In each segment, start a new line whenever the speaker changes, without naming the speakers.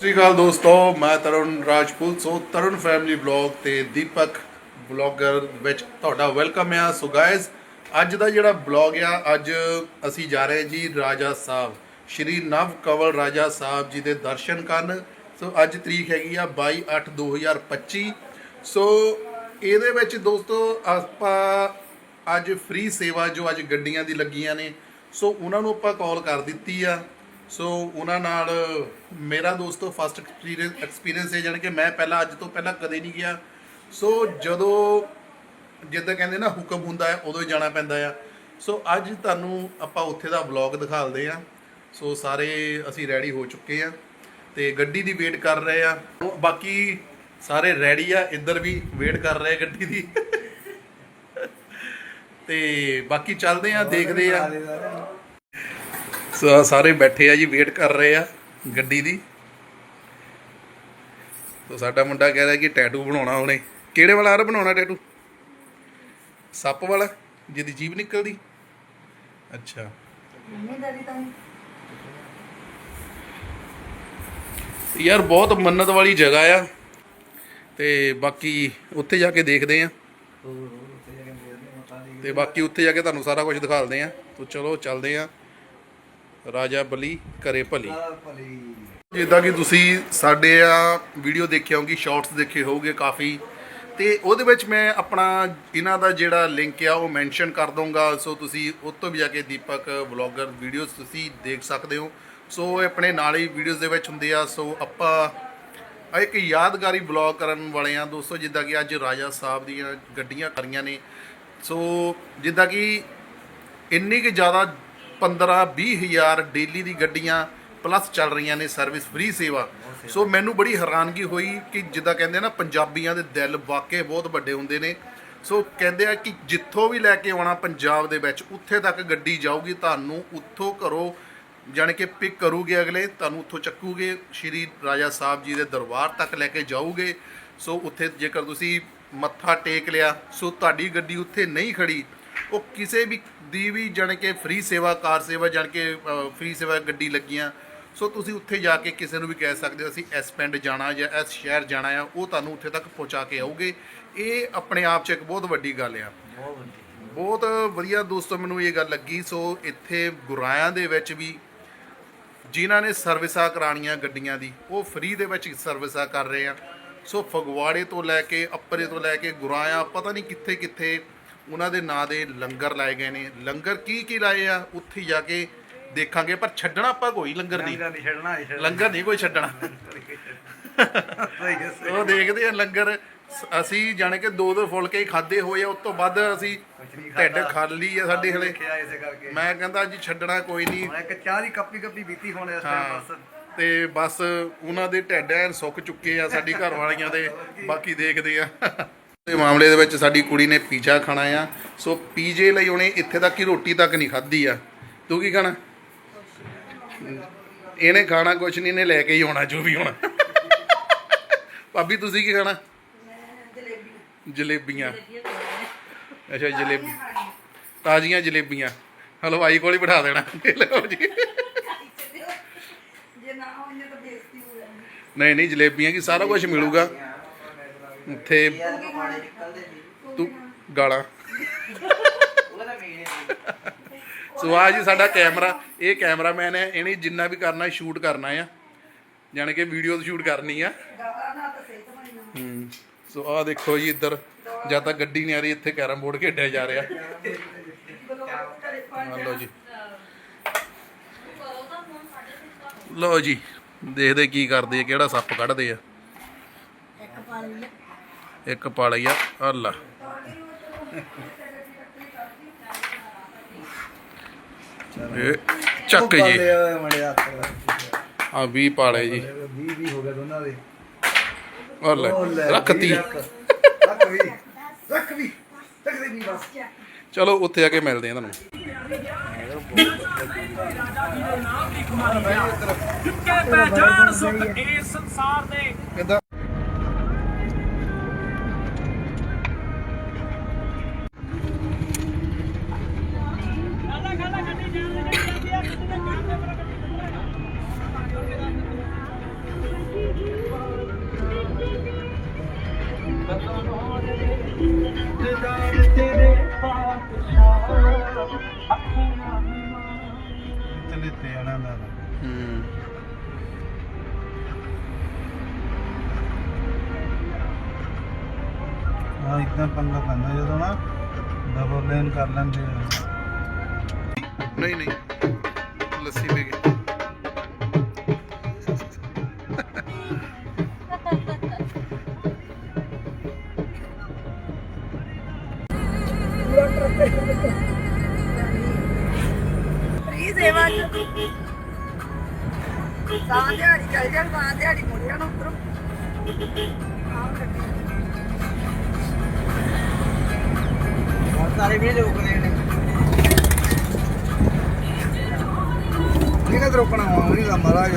ਸਤਿ ਸ਼੍ਰੀ ਅਕਾਲ ਦੋਸਤੋ, ਮੈਂ Tarun Rajput. So Tarun family vlog ਤੇ ਦੀਪਕ ਵਲੌਗਰ ਵਿੱਚ ਤੁਹਾਡਾ ਵੈਲਕਮ ਆ। ਸੋ ਗਾਇਜ਼ ਅੱਜ ਦਾ ਜਿਹੜਾ ਵਲੌਗ ਆ, ਅੱਜ ਅਸੀਂ ਜਾ ਰਹੇ ਜੀ ਰਾਜਾ ਸਾਹਿਬ, ਸ਼੍ਰੀ ਨਵ ਕਵਲ ਰਾਜਾ ਸਾਹਿਬ ਜੀ ਦੇ ਦਰਸ਼ਨ ਕਰਨ। ਸੋ ਅੱਜ ਤਰੀਕ ਹੈਗੀ ਆ 22/8/2025 ਸੋ ਇਹਦੇ ਵਿੱਚ ਦੋਸਤੋ, ਆਪਾਂ ਅੱਜ ਫ੍ਰੀ ਸੇਵਾ ਜੋ ਅੱਜ ਗੱਡੀਆਂ ਦੀ ਲੱਗੀਆਂ ਨੇ ਸੋ ਉਹਨਾਂ ਨੂੰ ਆਪਾਂ ਕਾਲ ਕਰ ਦਿੱਤੀ ਆ। ਸੋ ਉਹਨਾਂ ਨਾਲ ਮੇਰਾ ਦੋਸਤੋ ਫਸਟ ਐਕਸਪੀਰੀਅੰਸ ਐਕਸਪੀਰੀਅੰਸ ਹੈ ਜਾਣੀ ਕਿ ਮੈਂ ਪਹਿਲਾਂ ਅੱਜ ਤੋਂ ਪਹਿਲਾਂ ਕਦੇ ਨਹੀਂ ਗਿਆ। ਸੋ ਜਦੋਂ ਜਿੱਦਾਂ ਕਹਿੰਦੇ ਨਾ ਹੁਕਮ ਹੁੰਦਾ ਹੈ, ਉਦੋਂ ਹੀ ਜਾਣਾ ਪੈਂਦਾ ਆ। ਸੋ ਅੱਜ ਤੁਹਾਨੂੰ ਆਪਾਂ ਉੱਥੇ ਦਾ ਵਲੌਗ ਦਿਖਾਲਦੇ ਆ ਸੋ ਸਾਰੇ ਅਸੀਂ ਰੈਡੀ ਹੋ ਚੁੱਕੇ ਆ ਤੇ ਗੱਡੀ ਦੀ ਵੇਟ ਕਰ ਰਹੇ ਆ ਬਾਕੀ ਸਾਰੇ ਰੈਡੀ ਆ, ਇੱਧਰ ਵੀ ਵੇਟ ਕਰ ਰਹੇ ਗੱਡੀ ਦੀ। ਤੇ ਬਾਕੀ ਚੱਲਦੇ ਆ ਦੇਖਦੇ ਆ ਸਾਰੇ ਬੈਠੇ ਆ ਜੀ ਵੇਟ ਕਰ ਰਹੇ ਆ ਗੱਡੀ ਦੀ। ਸੋ ਸਾਡਾ ਮੁੰਡਾ ਕਹਿ ਰਿਹਾ ਕਿ ਟੈਟੂ ਬਣਾਉਣਾ ਉਹਨੇ ਕਿਹੜੇ ਵਾਲਾ ਆ ਬਣਾਉਣਾ ਟੈਟੂ ਸੱਪ ਵਾਲਾ, ਜਿਹਦੀ ਜੀਭ ਨਿਕਲਦੀ। ਅੱਛਾ। ਯਾਰ ਬਹੁਤ ਮੰਨਤ ਵਾਲੀ ਜਗ੍ਹਾ ਆ। ਤੇ ਬਾਕੀ ਉੱਥੇ ਜਾ ਕੇ ਦੇਖਦੇ ਆ। ਤੇ ਬਾਕੀ ਉੱਥੇ ਜਾ ਕੇ ਤੁਹਾਨੂੰ ਸਾਰਾ ਕੁਝ ਦਿਖਾਲਦੇ ਆ। ਤੋ ਚਲੋ, ਚੱਲਦੇ ਆ। ਰਾਜਾ ਬਲੀ ਕਰੇ ਭਲੀ। ਜਿੱਦਾਂ ਕਿ ਤੁਸੀਂ ਸਾਡੇ ਆ ਵੀਡੀਓ ਦੇਖੇ ਹੋਗੇ ਸ਼ਾਰਟਸ ਦੇਖੇ ਹੋਗੇ ਕਾਫੀ। ਤੇ ਉਹਦੇ ਵਿੱਚ ਮੈਂ ਆਪਣਾ ਇਹਨਾਂ ਦਾ ਜਿਹੜਾ ਲਿੰਕ ਆ ਉਹ ਮੈਂਸ਼ਨ ਕਰ ਦਊਂਗਾ। ਸੋ ਤੁਸੀਂ ਉਹ ਤੋਂ ਵੀ ਜਾ ਕੇ ਦੀਪਕ ਵਲੌਗਰ ਵੀਡੀਓਜ਼ ਤੁਸੀਂ ਦੇਖ ਸਕਦੇ ਹੋ। ਸੋ ਇਹ ਆਪਣੇ ਨਾਲ ਹੀ ਵੀਡੀਓਜ਼ ਦੇ ਵਿੱਚ ਹੁੰਦੇ ਆ। ਸੋ ਆਪਾਂ ਇੱਕ ਯਾਦਗਾਰੀ ਵਲੌਗ ਕਰਨ ਵਾਲੇ ਆ ਦੋਸਤੋ ਜਿੱਦਾਂ ਕਿ ਅੱਜ ਰਾਜਾ ਸਾਹਿਬ ਦੀਆਂ ਗੱਡੀਆਂ ਕਰੀਆਂ ਨੇ। ਸੋ ਜਿੱਦਾਂ ਕਿ ਇੰਨੀ ਕਿ ਜ਼ਿਆਦਾ 15 20 ਹਜ਼ਾਰ ਡੇਲੀ ਦੀ ਗੱਡੀਆਂ ਪਲੱਸ ਚੱਲ ਰਹੀਆਂ ਨੇ ਸਰਵਿਸ ਫ੍ਰੀ ਸੇਵਾ। ਸੋ ਮੈਨੂੰ ਬੜੀ ਹੈਰਾਨਗੀ ਹੋਈ ਕਿ ਜਿੱਦਾਂ ਕਹਿੰਦੇ ਆ ਨਾ, ਪੰਜਾਬੀਆਂ ਦੇ ਦਿਲ ਵਾਕਈ ਬਹੁਤ ਵੱਡੇ ਹੁੰਦੇ ਨੇ। ਸੋ ਕਹਿੰਦੇ ਆ ਕਿ ਜਿੱਥੋਂ ਵੀ ਲੈ ਕੇ ਆਉਣਾ ਪੰਜਾਬ ਦੇ ਵਿੱਚ, ਉੱਥੇ ਤੱਕ ਗੱਡੀ ਜਾਊਗੀ, ਤੁਹਾਨੂੰ ਉੱਥੋਂ ਘਰੋਂ ਜਾਣੀ ਕਿ ਪਿਕ ਕਰੂਗੇ ਅਗਲੇ, ਤੁਹਾਨੂੰ ਉੱਥੋਂ ਚੱਕੂਗੇ। ਸ਼੍ਰੀ ਰਾਜਾ ਸਾਹਿਬ ਜੀ ਦੇ ਦਰਬਾਰ ਤੱਕ ਲੈ ਕੇ ਜਾਊਗੇ। ਸੋ ਉੱਥੇ ਜੇਕਰ ਤੁਸੀਂ ਮੱਥਾ ਟੇਕ ਲਿਆ ਸੋ ਤੁਹਾਡੀ ਗੱਡੀ ਉੱਥੇ ਨਹੀਂ ਖੜੀ। ਉਹ ਕਿਸੇ ਵੀ ਦੀ ਵੀ ਜਾਣੀ ਕਿ ਫ੍ਰੀ ਸੇਵਾ ਕਾਰ ਸੇਵਾ ਜਾਣੀ ਕਿ ਫ੍ਰੀ ਸੇਵਾ ਗੱਡੀ ਲੱਗੀਆਂ। ਸੋ ਤੁਸੀਂ ਉੱਥੇ ਜਾ ਕੇ ਕਿਸੇ ਨੂੰ ਵੀ ਕਹਿ ਸਕਦੇ ਹੋ ਅਸੀਂ ਇਸ ਪਿੰਡ ਜਾਣਾ ਜਾਂ ਇਸ ਸ਼ਹਿਰ ਜਾਣਾ ਆ ਉਹ ਤੁਹਾਨੂੰ ਉੱਥੇ ਤੱਕ ਪਹੁੰਚਾ ਕੇ ਆਉਗੇ ਇਹ ਆਪਣੇ ਆਪ 'ਚ ਇੱਕ ਬਹੁਤ ਵੱਡੀ ਗੱਲ ਆ। ਬਹੁਤ ਵਧੀਆ ਦੋਸਤੋ ਮੈਨੂੰ ਇਹ ਗੱਲ ਲੱਗੀ। ਸੋ ਇੱਥੇ ਗੁਰਾਇਆਂ ਦੇ ਵਿੱਚ ਵੀ ਜਿਨ੍ਹਾਂ ਨੇ ਸਰਵਿਸਾਂ ਕਰਾਣੀਆਂ ਗੱਡੀਆਂ ਦੀ ਉਹ ਫ੍ਰੀ ਦੇ ਵਿੱਚ ਸਰਵਿਸਾਂ ਕਰ ਰਹੇ ਆ। ਸੋ ਫਗਵਾੜੇ ਤੋਂ ਲੈ ਕੇ ਅੱਪਰੇ ਤੋਂ ਲੈ ਕੇ ਗੁਰਾਇਆ ਪਤਾ ਨਹੀਂ ਕਿੱਥੇ ਕਿੱਥੇ ਉਹਨਾਂ ਦੇ ਨਾਂ ਦੇ ਲੰਗਰ ਲਾਏ ਗਏ ਨੇ। ਲੰਗਰ ਕੀ ਕੀ ਲਾਏ ਆ ਉੱਥੇ ਜਾ ਕੇ ਦੇਖਾਂਗੇ ਪਰ ਛੱਡਣਾ ਆਪਾਂ ਕੋਈ ਲੰਗਰ ਨਹੀਂ।
ਨਹੀਂ ਛੱਡਣਾ ਹੀ ਛੱਡਣਾ।
ਲੰਗਰ ਨਹੀਂ ਕੋਈ ਛੱਡਣਾ। ਉਹ ਦੇਖਦੇ ਆ ਲੰਗਰ। ਸ- ਅਸੀਂ ਜਾਣੇ ਕਿ ਦੋ ਦੋ ਫੁਲਕੇ ਹੀ ਖਾਦੇ ਹੋਏ ਆ ਉਸ ਤੋਂ ਵੱਧ ਅਸੀਂ ਢਿੱਡ ਖਾਲੀ ਆ ਸਾਡੇ ਹਲੇ।
ਦੇਖਿਆ ਇਸੇ ਕਰਕੇ।
ਮੈਂ ਕਹਿੰਦਾ ਜੀ ਛੱਡਣਾ ਕੋਈ ਨਹੀਂ।
ਹੁਣ ਇੱਕ ਚਾਹ ਦੀ ਕੱਪੀ ਕੱਪੀ ਬੀਤੀ ਹੁਣ ਇਸ ਟਾਈਮ ਬਸ।
ਤੇ ਬਸ ਉਹਨਾਂ ਦੇ ਢਿੱਡ ਐਨ ਸੁੱਕ ਚੁੱਕੇ ਆ ਸਾਡੀ ਘਰ ਵਾਲੀਆਂ ਦੇ। ਬਾਕੀ ਦੇਖਦੇ ਆ। ਤੇ ਮਾਮਲੇ ਦੇ ਵਿੱਚ ਸਾਡੀ ਕੁੜੀ ਨੇ ਪੀਜ਼ਾ ਖਾਣਾ ਆ। ਸੋ ਪੀਜੇ ਲਈ ਉਹਨੇ ਇੱਥੇ ਤੱਕ ਹੀ ਰੋਟੀ ਤੱਕ ਨਹੀਂ ਖਾਧੀ ਆ। ਤੂੰ ਕੀ ਖਾਣਾ? ਇਹਨੇ ਖਾਣਾ ਕੁਛ ਨਹੀਂ ਇਹਨੇ ਲੈ ਕੇ ਹੀ ਆਉਣਾ ਜੋ ਵੀ ਹੋਣਾ। ਭਾਬੀ ਤੁਸੀਂ ਕੀ ਖਾਣਾ? ਜਲੇਬੀਆਂ। ਅੱਛਾ ਜਲੇਬੀ। ਤਾਜ਼ੀਆਂ ਜਲੇਬੀਆਂ। ਹਲਵਾਈ ਕੋਲ ਹੀ ਬਿਠਾ ਦੇਣਾ। ਲਓ ਜੀ।
ਜੇ ਨਾ ਹੋਈਏ ਤਾਂ ਬੇਇੱਜ਼ਤੀ ਹੋ ਜਾਣੀ।
ਨਹੀਂ ਨਹੀਂ ਜਲੇਬੀਆਂ ਕੀ ਸਾਰਾ ਕੁਝ ਮਿਲੂਗਾ। ਉੱਥੇ ਤੂੰ ਗਾਲਾਂ। ਸੋ ਆ ਜੀ, ਸਾਡਾ ਕੈਮਰਾ, ਇਹ ਕੈਮਰਾਮੈਨ ਹੈ, ਇਹਨੇ ਜਿੰਨਾ ਵੀ ਕਰਨਾ, ਸ਼ੂਟ ਕਰਨਾ ਆ। ਜਾਣੀ ਕਿ ਵੀਡੀਓ ਸ਼ੂਟ ਕਰਨੀ ਆ। ਹੂੰ, ਸੋ ਆ ਦੇਖੋ ਜੀ ਇੱਧਰ, ਜਦ ਤੱਕ ਗੱਡੀ ਨਹੀਂ ਆ ਰਹੀ, ਇੱਥੇ ਕੈਰਮ ਬੋਰਡ ਖੇਡਿਆ ਜਾ ਰਿਹਾ। ਲਓ ਜੀ। ਲਓ ਜੀ, ਦੇਖਦੇ ਕੀ ਕਰਦੇ ਆ, ਕਿਹੜਾ ਸੱਪ ਕੱਢਦੇ ਆ।
ਇੱਕ ਪਾ ਲਈ
ਇੱਕ ਪਾ ਲਈ ਆ ਅੱਲਾ ਇਹ ਚੱਕ ਜੀ। ਆ 20 ਪਾ ਲਏ ਜੀ।
20 20 ਹੋ ਗਿਆ ਦੋਨਾਂ ਦੇ।
ਅੱਲਾ ਰੱਖਤੀ
ਰੱਖ ਰੱਖ। ਵੀ। ਰੱਖ ਵੀ। ਰੱਖ ਦੇ ਵੀ ਬਸ।
ਚਲੋ ਉੱਥੇ ਆ ਕੇ ਮਿਲਦੇ ਆ ਤੁਹਾਨੂੰ।
ਕਿ ਪਹਿਚਾਨ ਸੁਖ ਇਸ ਸੰਸਾਰ ਦੇ ਦਾ
ਹੂੰ
ਇਦਾਂ ਪੰਗਾ ਪੈਂਦਾ ਜਦੋਂ ਨਾ ਡਬਲ ਲੇਨ ਕਰ ਲੈਂਦੇ ਆ।
ਨਹੀਂ ਨਹੀਂ। ਲੱਸੀ ਪੀ ਕੇ।
ਤਾਂ ਦਿਹਾੜੀ ਚੱਲ ਜਾਣ ਤਾਂ ਦਿਹਾੜੀ ਮੁੜ ਜਾਣ ਉੱਧਰੋਂ ਆਹ ਗੱਡੀ।
ਸਾਰੇ ਵੀ ਰੋਕਦੇ ਨੇ। ਕਿਹਨੇ ਰੋਕਣਾ ਉਹਨੀ ਦਾ ਮਹਾਰਾਜ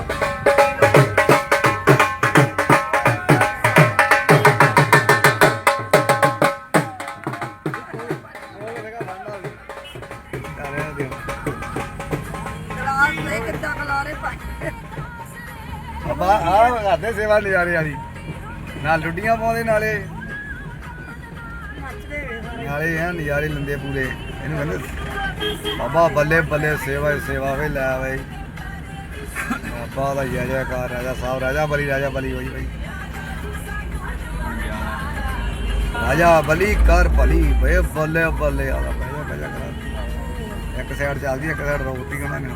ਕਰਦੇ ਨਜ਼ਾਰੇ ਵਾਲੀ। ਨਾਲ ਲੁੱਡੀਆਂ ਪਾਉਂਦੇ ਨਾਲੇ। ਨਾਲੇ ਐ ਨਜ਼ਾਰੇ ਲੈਂਦੇ ਪੂਰੇ। ਇਹਨੂੰ ਕਹਿੰਦੇ ਬਾਬਾ ਬੱਲੇ ਬੱਲੇ ਸੇਵਾ ਸੇਵਾ ਵੇ ਲੈ ਬਈ। ਬਾਬਾ ਦਾ ਜੈ ਜੈਕਾਰ ਰਾਜਾ ਸਾਹਿਬ, ਰਾਜਾ ਬਲੀ ਰਾਜਾ ਬਲੀ ਹੋਈ ਬਈ। ਰਾਜਾ ਬਲੀ ਕਰ ਭਲੀ, ਵੇ ਬੱਲੇ ਬੱਲੇ ਆਲਾ ਬਈ ਬਜਾ ਕਰ। ਇੱਕ ਸਾਈਡ ਚੱਲਦੀ, ਇੱਕ ਸਾਈਡ ਰੋਕਦੀ ਉਹਨਾਂ ਨੇ।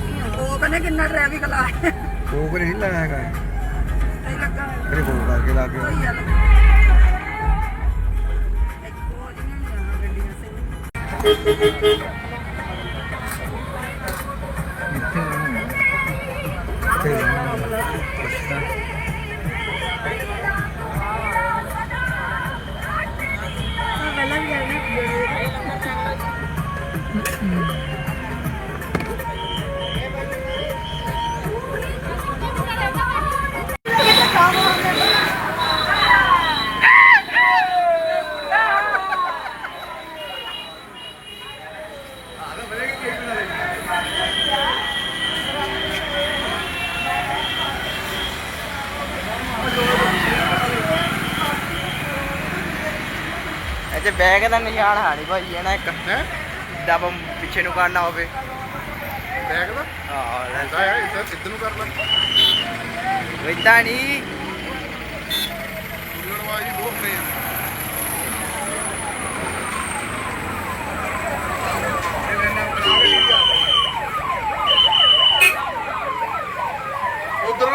ਉਹ ਕਹਿੰਦੇ ਕਿੰਨਾ ਟ੍ਰੈਫਿਕ ਲਾਇਆ
ਕੋਕ ਨਹੀਂ ਲੈਣਾ ਹੈਗਾ।
ਨਹੀਂ ਲੱਗਾ।
ਫਿਰ ਕੋਕ ਕਰਕੇ ਲਾ ਕੇ।
ਕੋਈ ਗੱਲ। ਇੱਕੋ ਜਿਹੀਆਂ ਹੀ। ਜਾਣਾ ਗੱਡੀਆਂ ਸੇ ਪਹਿਲਾਂ ਵੀ ਆਈ
ਬੈਗ ਦਾ ਨਿਸ਼ਾਨ ਹਾਣੀ ਭਾਈ ਹੈ ਨਾ ਇੱਕ
ਹੈ?
ਜਦ ਪਿੱਛੇ ਨੂੰ ਕਰਨਾ ਹੋਵੇ।
ਬੈਗ ਦਾ
ਹਾਂ
ਐਸਾ ਹੈ ਇੱਧਰ ਕਿੱਧਰ ਨੂੰ ਕਰਨਾ।
ਇਦਾਂ ਨਹੀਂ।
ਲੜਵਾਜੀ ਬਹੁਤ ਨੇ। ਉਧਰ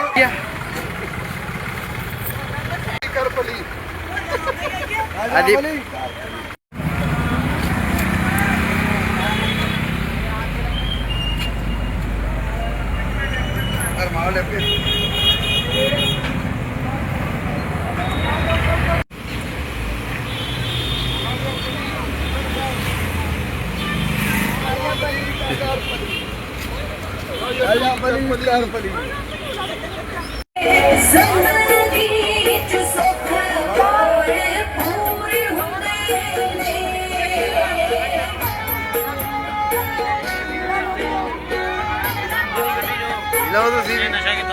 ਤੁਸੀਂ
ਜਿੱਥੇ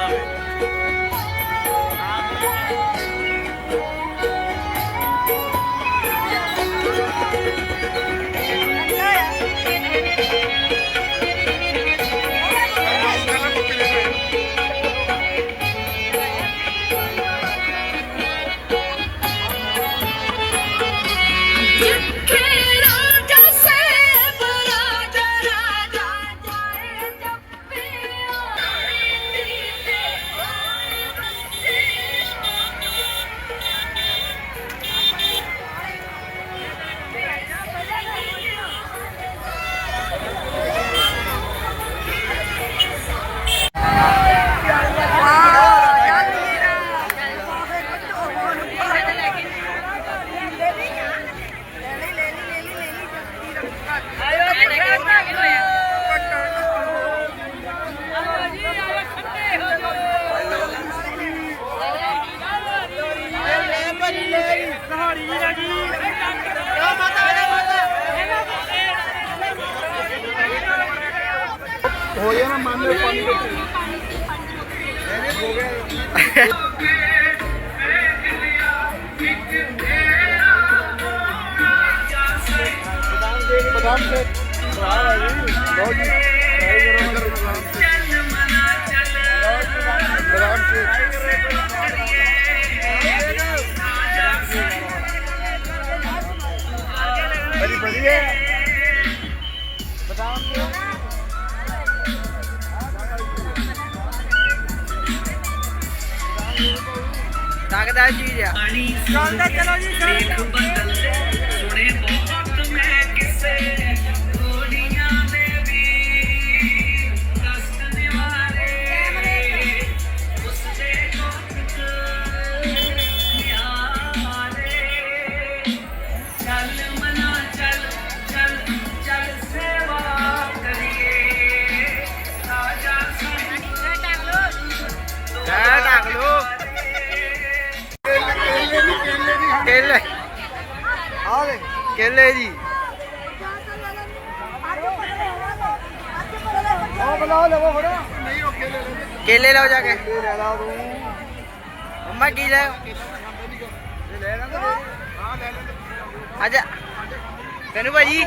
बादाम से बहुत
बादाम से बढ़िया
ਲੱਗਦਾ ਚੀਜ਼ ਆ। ਚੱਲਦਾ ਚਲੋ ਜੀ ਐ ਕੇਲੇ ਲਓ ਜਾ ਕੇ।
ਇਹ ਲੈ ਲਾ ਤੂੰ
ਮੰਮਾ ਕੀ ਲੈ?
ਇਹ ਲੈ ਲੈਂਦਾ ਹਾਂ ਲੈ ਲੈਂਦਾ
ਆਜਾ ਤੈਨੂੰ ਭਾਜੀ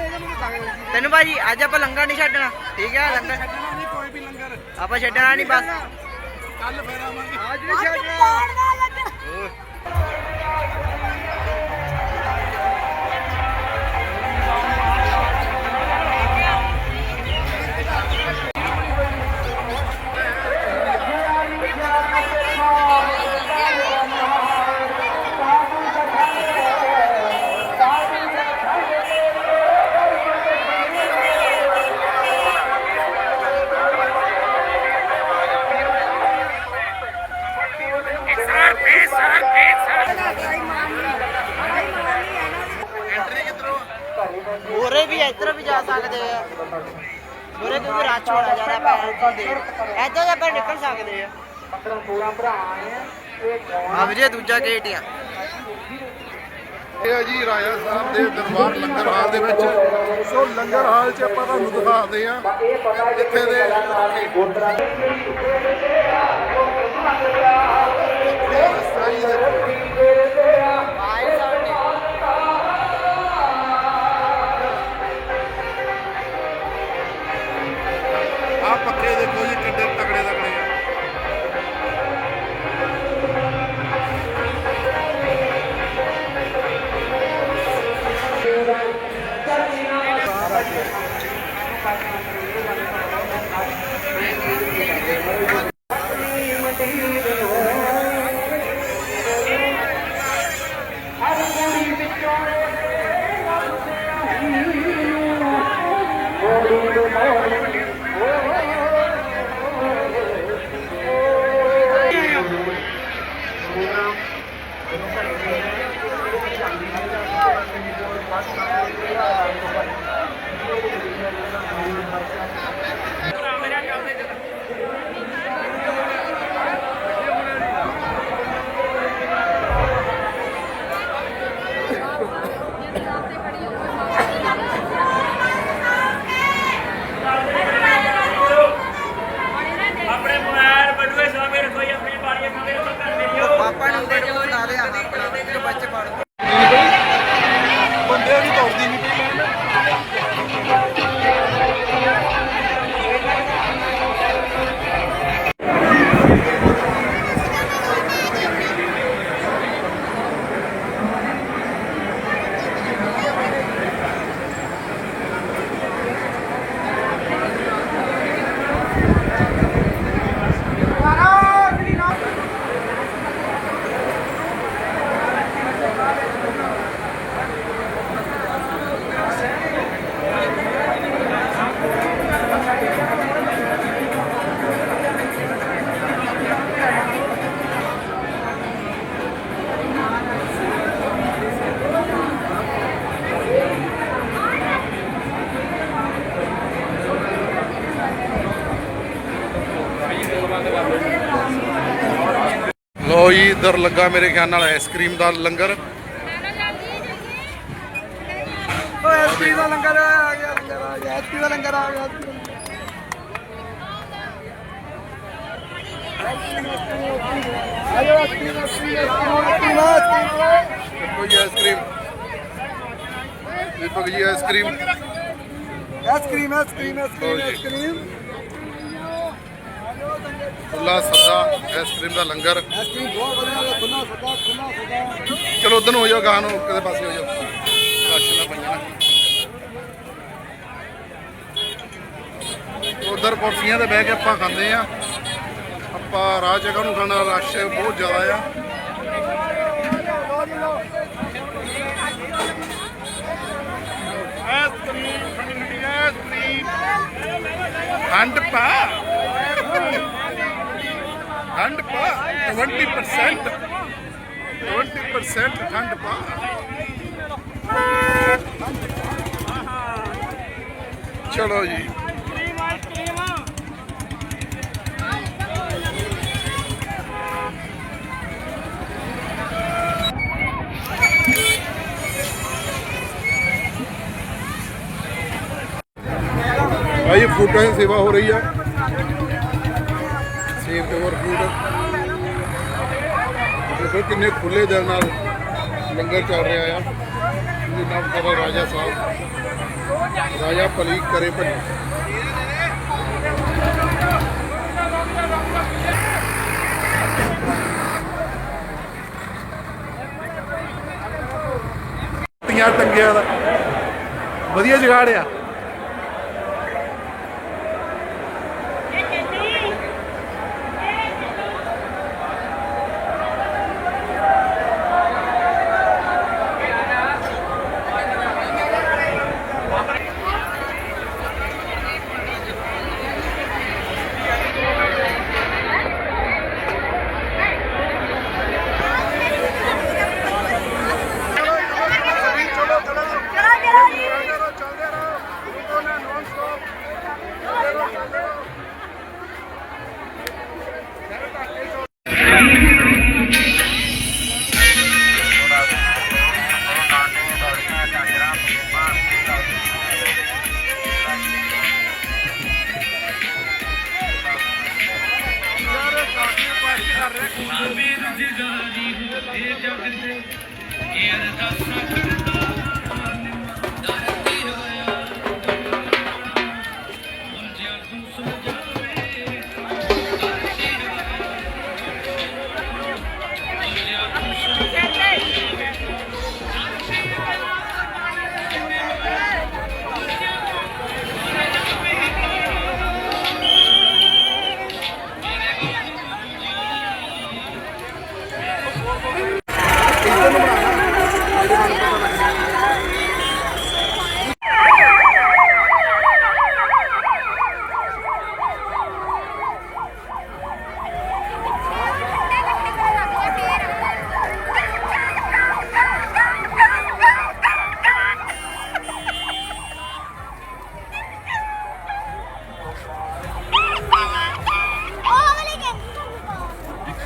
ਤੈਨੂੰ ਭਾਜੀ ਅੱਜ ਆਪਾਂ ਲੰਗਰ ਨਹੀਂ ਛੱਡਣਾ। ਠੀਕ ਹੈ ਲੰਗਰ।
ਨਹੀਂ ਕੋਈ ਵੀ ਲੰਗਰ
ਆਪਾਂ ਛੱਡਣਾ ਨਹੀਂ ਬਸ।
ਕੱਲ ਫੇਰ ਆਵਾਂਗੇ। ਅੱਜ ਨਹੀਂ ਛੱਡਣਾ।
ਹੋਰੇ ਵੀ ਇੱਧਰ ਵੀ ਜਾ ਸਕਦੇ ਆ। ਹੋਰੇ ਕਿਉਂਕਿ ਰੱਛ ਹੋਣਾ ਜ਼ਿਆਦਾ ਪੈਰ ਦੇ ਇੱਧਰ ਆਪਾਂ ਨਿਕਲ ਸਕਦੇ ਆ। ਆ ਵੀਰੇ ਦੂਜਾ ਗੇਟ ਆ।
ਇਹ ਹੈ ਜੀ ਰਾਜਾ ਸਾਹਿਬ ਦੇ ਦਰਬਾਰ ਲੰਗਰ ਹਾਲ ਦੇ ਵਿੱਚ। ਸੋ ਲੰਗਰ ਹਾਲ 'ਚ ਆਪਾਂ ਤੁਹਾਨੂੰ ਦਿਖਾਉਂਦੇ ਆ ਜਿੱਥੇ ਦੇ? ਇੱਧਰ ਲੱਗਾ ਮੇਰੇ ਖਿਆਲ ਨਾਲ ਆਈਸਕ੍ਰੀਮ ਦਾ ਲੰਗਰ।
ਓਏ ਆਈਸਕ੍ਰੀਮ ਦਾ ਲੰਗਰ ਆ ਗਿਆ ਲੰਗਰ ਆ ਗਿਆ ਆਈਸਕ੍ਰੀਮ ਦਾ ਲੰਗਰ ਆ ਗਿਆ ਆਇਓ ice cream ice cream
ice cream ਕੋਈ ice cream Deepak ji ice cream
ice cream ice cream ice cream ice cream
ਖੁੱਲਾ ਸੱਦਾ ਆਈਸਕ੍ਰੀਮ ਦਾ ਲੰਗਰ।
ਆਈਸਕ੍ਰੀਮ ਬਹੁਤ ਵਧੀਆ ਖੁੱਲਾ ਸਦਾ ਖੁੱਲਾ ਸਦਾ
ਚਲੋ ਉਧਰ ਹੋ ਜਾਓ ਗਾਂ ਨੂੰ ਕਿਤੇ ਪਾਸੇ ਹੋ ਜਾਓ। ਰਸ਼ ਨਾ। ਪਈਆਂ ਉਧਰ ਕੁਰਸੀਆਂ ਤੇ ਬਹਿ ਕੇ ਆਪਾਂ ਖਾਂਦੇ ਆ ਆਪਾਂ ਰਾਹ ਜਗ੍ਹਾ ਨੂੰ ਖਾਣਾ ਰਸ਼ ਬਹੁਤ ਜ਼ਿਆਦਾ ਆ। ਖੰਡ ਪਾ। ਖੰਡ ਪਾ 20% 20% ਖੰਡ ਪਾ ਚਲੋ ਜੀ ਭਾਈ ਫੂਡਾਂ ਦੀ ਸੇਵਾ ਹੋ ਰਹੀ ਆ ਸੇਵ ਤੇ ਹੋਰ ਫੂਡ ਦੇਖੋ ਕਿੰਨੇ ਖੁੱਲੇ ਦਿਲ ਨਾਲ ਲੰਗਰ ਚੱਲ ਰਿਹਾ ਆ। ਜਿਹਦੇ ਨਾਮ ਕਰਾ ਰਾਜਾ ਸਾਹਿਬ। ਰਾਜਾ ਭਲੀ ਕਰੇ ਭਲੀ। ਤੀਆਂ ਟੰਗਿਆ ਦਾ। ਵਧੀਆ ਜਗਾੜ ਆ।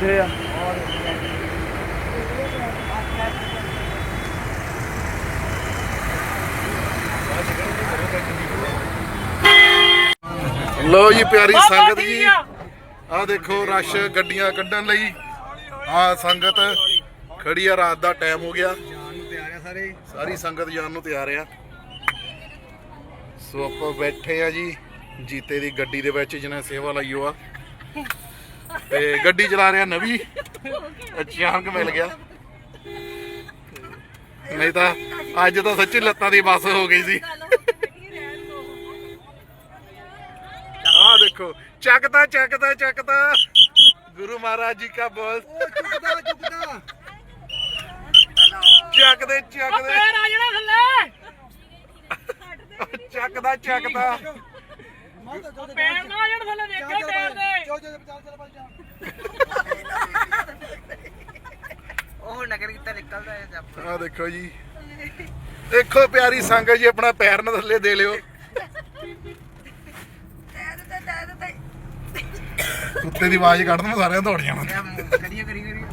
ਕਿੱਥੇ ਆ।
ਲੋ ਜੀ ਪਿਆਰੀ ਸੰਗਤ ਜੀ। ਆਹ ਦੇਖੋ ਰਸ਼ ਗੱਡੀਆਂ ਕੱਢਣ ਲਈ। ਆ ਸੰਗਤ ਖੜੀ ਆ ਰਾਤ ਦਾ ਟਾਈਮ ਹੋ ਗਿਆ।
ਆ ਸਾਰੀ
ਸੰਗਤ ਜਾਣ ਨੂੰ ਤਿਆਰ ਆ। ਸੋ ਆਪਾਂ ਬੈਠੇ ਆ ਜੀ ਜੀਤੇ ਦੀ ਗੱਡੀ ਦੇ ਵਿੱਚ ਜਿਹਨੇ ਸੇਵਾ ਲਈ ਆ ਤੇ ਗੱਡੀ ਚਲਾ ਰਿਹਾ ਨਵੀ। ਅਚਾਨਕ ਮਿਲ ਗਿਆ। ਨਹੀਂ ਤਾਂ ਅੱਜ ਤਾਂ ਸੱਚੀ ਲੱਤਾਂ ਦੀ ਬੱਸ ਹੋ ਗਈ ਸੀ। ਆਹ ਦੇਖੋ ਚੱਕਦਾ ਚੱਕਦਾ ਚੱਕਦਾ। ਗੁਰੂ ਮਹਾਰਾਜ ਜੀ ਕਾ ਬੋਲ।
ਚੁੱਕਦਾ ਚੁੱਕਦਾ।
ਚੱਕਦੇ ਚੱਕਦੇ
ਪੈਰ ਆ ਜਾਣਾ ਥੱਲੇ।
ਚੱਕਦਾ ਚੱਕਦਾ।
ਪੈਰ ਨਾ ਆ ਜਾਣ ਥੱਲੇ ਦੇਖਿਆ ਟਾਇਰ ਦੇ।
ਉਹ ਨਗਰ ਕਿੱਥੇ ਨਿਕਲਦਾ ਹੈ ਜੱਪ
ਆ ਦੇਖੋ ਜੀ। ਦੇਖੋ ਪਿਆਰੀ ਸੰਗਤ ਜੀ ਆਪਣਾ ਪੈਰ ਨਾ ਥੱਲੇ ਦੇ ਲਿਓ।
ਤੇ
ਕੁੱਤੇ ਦੀ ਆਵਾਜ਼ ਕੱਢ ਦਵਾਂ ਸਾਰਿਆਂ ਦੌੜ ਜਾਣਾ।
ਕਰੀਏ ਕਰੀ ਕਰੀ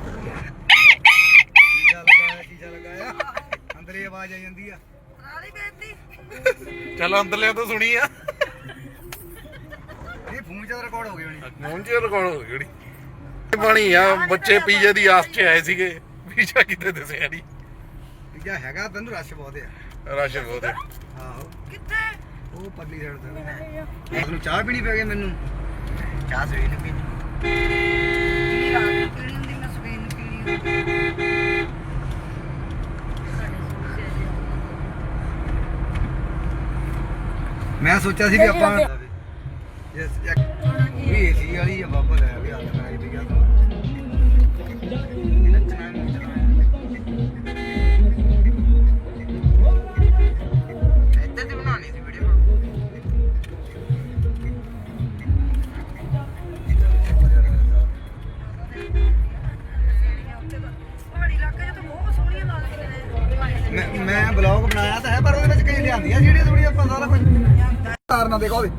ਸ਼ੀਸ਼ਾ ਲਗਾਇਆ ਸ਼ੀਸ਼ਾ ਲਗਾਇਆ। ਅੰਦਰੇ ਆਵਾਜ਼ ਆ ਜਾਂਦੀ ਆ।
ਰਾਲੀ ਬੇਤੀ
ਚਲੋ ਅੰਦਰਲੇ ਤੋਂ ਸੁਣੀ ਆ।
ਫੋਨ 'ਚ ਰਿਕਾਰਡ ਹੋ ਗਈ ਹੋਣੀ।
ਮੂੰਹ ਚ ਰਿਕਾਰਡ ਹੋ ਗਈ ਜਿਹੜੀ ਬਣੀ ਆ ਬੱਚੇ ਪੀਜੇ ਦੀ ਆਸ 'ਚ ਆਏ ਸੀਗੇ। ਪੀਜਾ ਕਿਤੇ ਦੱਸਿਆ ਨਹੀਂ
ਤੀਜਾ ਹੈਗਾ ਤੈਨੂੰ ਰਸ਼ ਬਹੁਤ ਆ।
ਰਸ਼ ਬਹੁਤ ਹੈ
ਆਹੋ।
ਕਿੱਥੇ?
ਉਹ ਪਰਲੀ ਸਾਈਡ ਤੇ। ਤੁਹਾਨੂੰ ਚਾਹ ਪੀਣੀ ਪੈ ਗਈ ਮੈਨੂੰ।
ਚਾਹ ਸਵੇਰ ਨੂੰ ਪੀਣੀ।
ਕੀ ਰਾਤ ਨੂੰ ਪੀਣੀ ਹੁੰਦੀ? ਮੈਂ ਸਵੇਰ ਨੂੰ ਪੀਣੀ ਹੁੰਦੀ।
ਮੈਂ ਸੋਚਿਆ ਸੀ ਵੀ ਆਪਾਂ ਸਾਰਾ ਕੁਝ